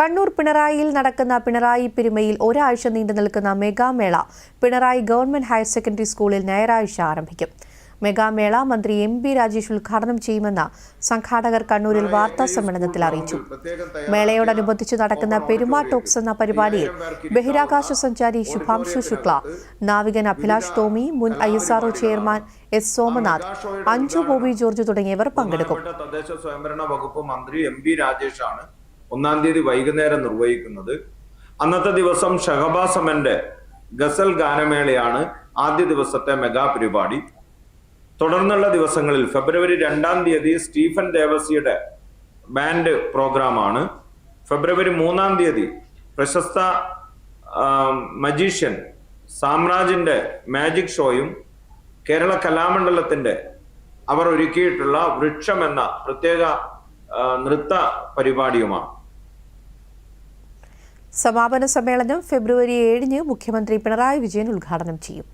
കണ്ണൂർ പിണറായിയിൽ നടക്കുന്ന പിണറായി പെരുമയിൽ ഒരാഴ്ച നീണ്ടു നിൽക്കുന്ന മെഗാമേള പിണറായി ഗവൺമെന്റ് ഹയർ സെക്കൻഡറി സ്കൂളിൽ ഞായറാഴ്ച ആരംഭിക്കും. മെഗാമേള മന്ത്രി എം പി രാജേഷ് ഉദ്ഘാടനം ചെയ്യുമെന്ന് സംഘാടകർ കണ്ണൂരിൽ വാർത്താ സമ്മേളനത്തിൽ അറിയിച്ചു. മേളയോടനുബന്ധിച്ച് നടക്കുന്ന പെരുമാ ടോക്സ് എന്ന പരിപാടിയിൽ ബഹിരാകാശ സഞ്ചാരി ശുഭാംശു ശുക്ല നാവികൻ അഭിലാഷ് ടോമി മുൻ I S R O chairman S Somanath Anju Bobby George തുടങ്ങിയവർ പങ്കെടുക്കും. തദ്ദേശ സ്വയംഭരണ വകുപ്പ് മന്ത്രി എം പി രാജേഷാണ് ഒന്നാം തീയതി വൈകുന്നേരം നിർവഹിക്കുന്നത്. അന്നത്തെ ദിവസം ഷഹബാസമന്റെ ഗസൽ ഗാനമേളയാണ് ആദ്യ ദിവസത്തെ മെഗാ പരിപാടി. തുടർന്നുള്ള ദിവസങ്ങളിൽ ഫെബ്രുവരി രണ്ടാം തീയതി സ്റ്റീഫൻ ദേവസിയുടെ ബാൻഡ് പ്രോഗ്രാമാണ്. ഫെബ്രുവരി മൂന്നാം തീയതി പ്രശസ്ത മജീഷ്യൻ സാമ്രാജിന്റെ മാജിക് ഷോയും കേരള കലാമണ്ഡലത്തിന്റെ അവർ ഒരുക്കിയിട്ടുള്ള വൃക്ഷം എന്ന പ്രത്യേക നൃത്ത പരിപാടിയുമാണ്. സമാപന സമ്മേളനം ഫെബ്രുവരി ഏഴിന് മുഖ്യമന്ത്രി പിണറായി വിജയൻ ഉദ്ഘാടനം ചെയ്യും.